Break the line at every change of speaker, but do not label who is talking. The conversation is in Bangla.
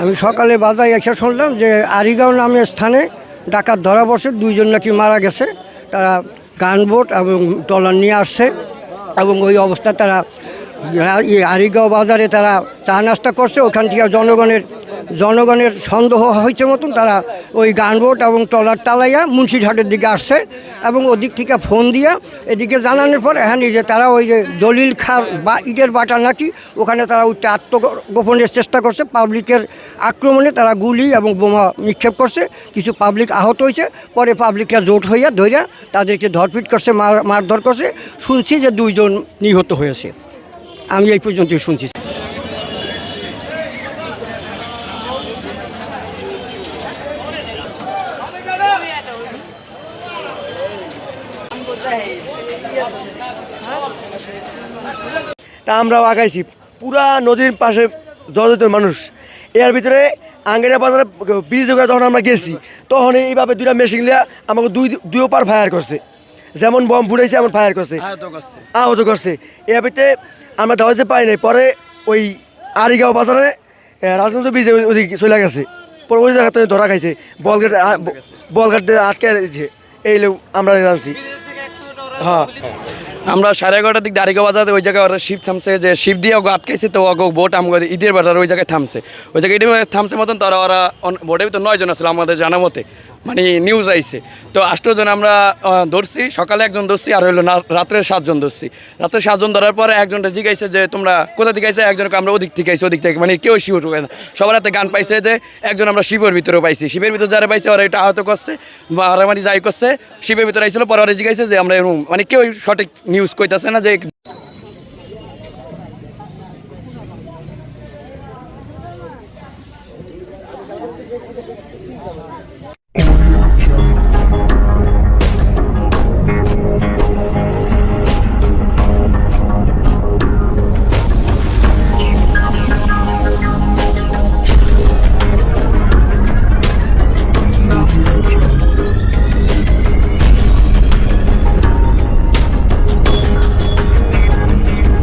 আমি সকালে বাজার এসে শুনলাম যে আরিগাঁও নামে স্থানে ডাকাত ধরা বসে দুইজন নাকি মারা গেছে। তারা গানবোট এবং টলার নিয়ে আসছে এবং ওই অবস্থায় তারা আরিগাঁও বাজারে তারা চা নাস্তা করছে। ওখান থেকে জনগণের জনগণের সন্দেহ হয়েছে মতন তারা ওই গানবোট এবং টলার তালাইয়া মুন্সিরহাটের দিকে আসছে এবং ওদিক থেকে ফোন দিয়া এদিকে জানানোর পর এখানে যে তারা ওই যে দলিল খার বা ইটের বাটা নাকি, ওখানে তারা উঠতে আত্মগোপনের চেষ্টা করছে। পাবলিকের আক্রমণে তারা গুলি এবং বোমা নিক্ষেপ করছে। কিছু পাবলিক আহত হয়েছে। পরে পাবলিকরা জোট হইয়া ধইরা তাদেরকে ধরপিট করছে, মার, মারধর করছে। শুনছি যে দুইজন নিহত হয়েছে। আমি এই পর্যন্তই শুনছি।
তা আমরাও আগাইছি। পুরা নদীর পাশে জড়িত মানুষ। এর ভিতরে আঙ্গেরা বাজারে ব্রিজ যখন আমরা গেছি তখন এইভাবে দুইটা মেশিন লিয়া আমাকে দুই দুই পার ফায়ার করছে। যেমন বম ফুটাইছে এমন ফায়ার করছে। আহত করছে। এর ভিতরে আমরা ধরাতে পাই নাই। পরে ওই আরিগাঁও বাজারে রাজনন্দ ব্রিজে ওদিকে চলে গেছে। পরে ওই জায়গাতে ধরা খাইছে। বল গেট বল গেট আটকে দিয়েছে। এই আমরা জানছি হ্যাঁ।
আমরা সাড়ে এগারোটার দিক দাঁড়িয়ে বাজাতে ওই জায়গায় ওরা শিপ থামছে, যে শিপ দিয়ে ওকে আটকেছে তো ওকে বোট আমাকে ঈদের বাজার ওই জায়গায় থামছে। ওই জায়গায় ঈদের থামছে মতন তারা ওরা বোটের ভিতর নয় জন আসলে আমাদের জানা মতে। মানে নিউজ আইছে। তো আষ্টজন আমরা ধরছি, সকালে একজন ধরছি, আর হইল রাত্রে সাতজন ধরছি। রাত্রে সাতজন ধরার পরে একজনটা জিজ্ঞাসা যে, তোমরা কোথা থেকে আইছে? একজনকে আমরা ওদিক থেকে আইছি, ওদিক থেকে। মানে কেউ শিব সবার হাতে গান পাইছে যে, একজন আমরা শিবের ভিতরেও পাইছি। শিবের ভিতরে যারা পাইছে, ওরা এটা আহত করছে, মারামারি যাই করছে, শিবের ভিতরে আইছিল, পরে ওরা জিজ্ঞাসা যে, আমরা এরকম মানে কেউ সঠিক নিউজ কইতাছে না যে